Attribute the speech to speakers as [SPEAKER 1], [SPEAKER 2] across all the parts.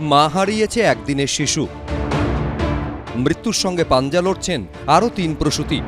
[SPEAKER 1] মা হারিয়েছে একদিনের শিশু। মৃত্যুর সঙ্গে পাঞ্জা লড়ছেন আরও তিন প্রসূতি।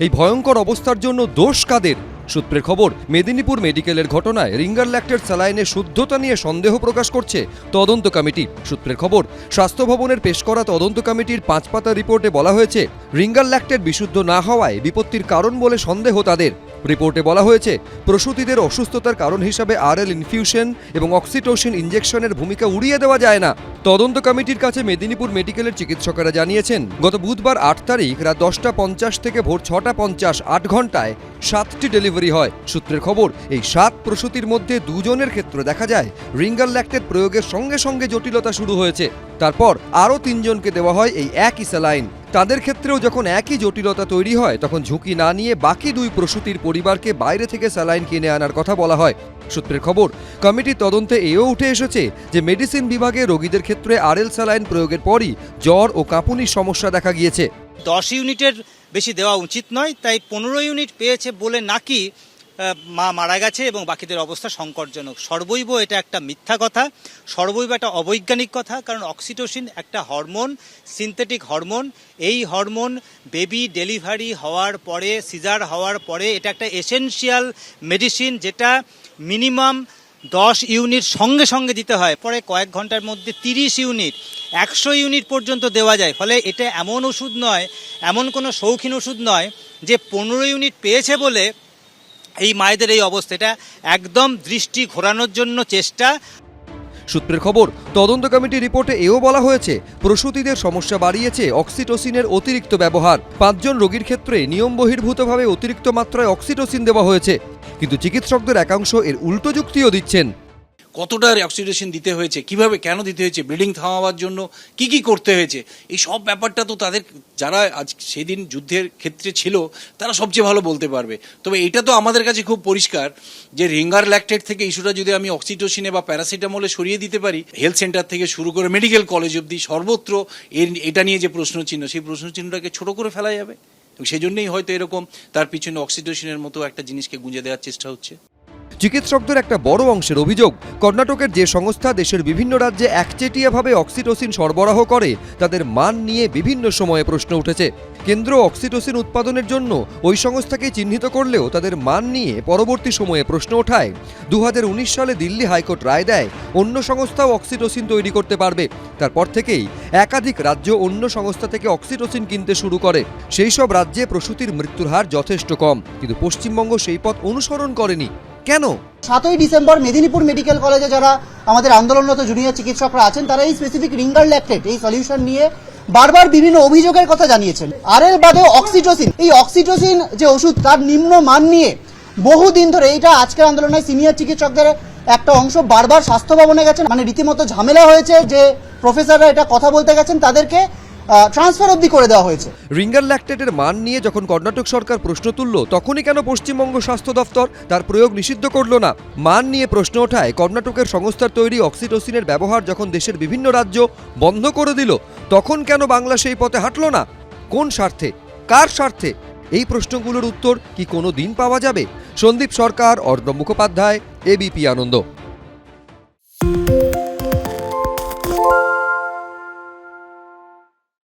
[SPEAKER 1] এই ভয়ঙ্কর অবস্থার জন্য দোষ কাদের? সূত্রের খবর, মেদিনীপুর মেডিকেলের ঘটনায় রিঙ্গার ল্যাক্টের স্যালাইনের শুদ্ধতা নিয়ে সন্দেহ প্রকাশ করছে তদন্ত কমিটি। সূত্রের খবর, স্বাস্থ্য ভবনের পেশ করা তদন্ত কমিটির পাঁচ পাতা রিপোর্টে বলা হয়েছে, রিঙ্গার ল্যাক্টের বিশুদ্ধ না হওয়ায় বিপত্তির কারণ বলে সন্দেহ তাদের। রিপোর্টে বলা হয়েছে, প্রসূতিদের অসুস্থতার কারণ হিসাবে আরএল ইনফিউশন এবং অক্সিটোসিন ইঞ্জেকশনের ভূমিকা উড়িয়ে দেওয়া যায় না। তদন্ত কমিটির কাছে মেদিনীপুর মেডিকেলের চিকিৎসকেরা জানিয়েছেন, গত বুধবার আট তারিখ রাত দশটা পঞ্চাশ থেকে ভোর ছটা পঞ্চাশ আট ঘন্টায় সাতটি ডেলিভারি হয়। সূত্রের খবর, এই সাত প্রসূতির মধ্যে দুজনের ক্ষেত্রে দেখা যায় রিঙ্গার ল্যাক্টেট প্রয়োগের সঙ্গে সঙ্গে জটিলতা শুরু হয়েছে। তারপর আরও তিনজনকে দেওয়া হয় এই একই স্যালাইন। তাদের ক্ষেত্রেও যখন একই জটিলতা তৈরি হয়, তখন ঝুঁকি না নিয়ে বাকি দুই প্রসূতির পরিবারকে বাইরে থেকে স্যালাইন কিনে আনার কথা বলা হয়। সূত্রের খবর, কমিটির তদন্তে এও উঠে এসেছে যে মেডিসিন বিভাগে রোগীদের ক্ষেত্রে আরএল স্যালাইন প্রয়োগের পরই জ্বর ও কাঁপুনির সমস্যা দেখা গিয়েছে।
[SPEAKER 2] দশ ইউনিটের বেশি দেওয়া উচিত নয়, তাই পনেরো ইউনিট পেয়েছে বলে নাকি মা মারা গেছে এবং বাকিদের অবস্থা সংকটজনক। সর্বৈব এটা একটা মিথ্যা কথা, সর্বৈব একটা অবৈজ্ঞানিক কথা, কারণ অক্সিটোসিন একটা হরমোন সিনথেটিক হরমোন। এই হরমোন বেবি ডেলিভারি হওয়ার পরে সিজার হওয়ার পরে, এটা একটা এসেনশিয়াল মেডিসিন যেটা মিনিমাম দশ ইউনিট সঙ্গে সঙ্গে দিতে হয়। পরে কয়েক ঘণ্টার মধ্যে তিরিশ ইউনিট, একশো ইউনিট পর্যন্ত দেওয়া যায়। ফলে এটা এমন ওষুধ নয়, এমন কোনো শৌখিন ওষুধ নয় যে পনেরো ইউনিট পেয়েছে বলে এই মায়েদের এই অবস্থাটা একদম দৃষ্টি ঘোরানোর জন্য চেষ্টা।
[SPEAKER 1] সূত্রের খবর, তদন্ত কমিটির রিপোর্টে এও বলা হয়েছে, প্রসূতিদের সমস্যা বাড়িয়েছে অক্সিটোসিনের অতিরিক্ত ব্যবহার। পাঁচজন রোগীর ক্ষেত্রে নিয়ম বহির্ভূতভাবে অতিরিক্ত মাত্রায় অক্সিটোসিন দেওয়া হয়েছে, কিন্তু চিকিৎসকদের একাংশ এর উল্টো যুক্তিও দিচ্ছেন।
[SPEAKER 3] কতটা অক্সিডেশন দিতে হয়েছে, কীভাবে কেন দিতে হয়েছে ব্লিডিং থামাবার জন্য কি কি করতে হয়েছে, এই সব ব্যাপারটা তো তাদের, যারা আজ সেদিন যুদ্ধের ক্ষেত্রে ছিল, তারা সবচেয়ে ভালো বলতে পারবে। তবে এটা তো আমাদের কাছে খুব পরিষ্কার যে রিঙ্গার ল্যাকটেট থেকে ইস্যুটা যদি আমি অক্সিটোসিনে বা প্যারাসিটামলে সরিয়ে দিতে পারি হেলথ সেন্টার থেকে শুরু করে মেডিকেল কলেজ অবধি সর্বত্র এর, এটা নিয়ে যে প্রশ্নচিহ্ন, সেই প্রশ্নচিহ্নটাকে ছোট করে ফেলা যাবে। সেই জন্যই হয়তো এরকম তার পিছনে অক্সিটোসিনের মতো একটা জিনিসকে গুঁজে দেওয়ার চেষ্টা হচ্ছে।
[SPEAKER 1] চিকিৎসকদের একটা বড় অংশের অভিযোগ, কর্ণাটকের যে সংস্থা দেশের বিভিন্ন রাজ্যে একচেটিয়াভাবে অক্সিটোসিন সরবরাহ করে, তাদের মান নিয়ে বিভিন্ন সময়ে প্রশ্ন উঠেছে। কেন্দ্র অক্সিটোসিন উৎপাদনের জন্য ওই সংস্থাকে চিহ্নিত করলেও তাদের মান নিয়ে পরবর্তী সময়ে প্রশ্ন ওঠায়। দু সালে দিল্লি হাইকোর্ট রায় দেয়, অন্য সংস্থাও অক্সিটোসিন তৈরি করতে পারবে। তারপর থেকেই একাধিক রাজ্য অন্য সংস্থা থেকে অক্সিটোসিন কিনতে শুরু করে। সেই সব রাজ্যে প্রসূতির মৃত্যুর হার যথেষ্ট কম, কিন্তু পশ্চিমবঙ্গ সেই পথ অনুসরণ করেনি। কেন?
[SPEAKER 4] সাতই ডিসেম্বর মেদিনীপুর মেডিকেল কলেজে যারা আমাদের আন্দোলনরত জুনিয়র চিকিৎসকরা আছেন, তারা এই স্পেসিফিক রিঙ্গার ল্যাকটেট, এই সলিউশন নিয়ে বারবার বিভিন্ন অভিযোগের কথা জানিয়েছেন। আরএল বাদে অক্সিটোসিন এই অক্সিটোসিন যে ওষুধ, তার নিম্ন মান নিয়ে বহুদিন ধরে এইটা আজকের আন্দোলনে সিনিয়র চিকিৎসকদের একটা অংশ বারবার স্বাস্থ্য ভবনে গেছেন। মানে রীতিমতো ঝামেলা হয়েছে যে প্রফেসররা এটা কথা বলতে গেছেন, তাদেরকে ট্রান্সফার অবধি করে দেওয়া হয়েছে।
[SPEAKER 1] রিঙ্গার ল্যাকটেটের মান নিয়ে যখন কর্ণাটক সরকার প্রশ্ন তুলল, তখনই কেন পশ্চিমবঙ্গ স্বাস্থ্য দফতর তার প্রয়োগ নিষিদ্ধ করল না? মান নিয়ে প্রশ্ন ওঠায় কর্ণাটকের সংস্থার তৈরি অক্সিটোসিনের ব্যবহার যখন দেশের বিভিন্ন রাজ্য বন্ধ করে দিল, তখন কেন বাংলা সেই পথে হাঁটল না? কোন স্বার্থে? কার স্বার্থে? এই প্রশ্নগুলোর উত্তর কি কোনো দিন পাওয়া যাবে? সন্দীপ সরকার, অর্ণব মুখোপাধ্যায় এবিপি আনন্দ।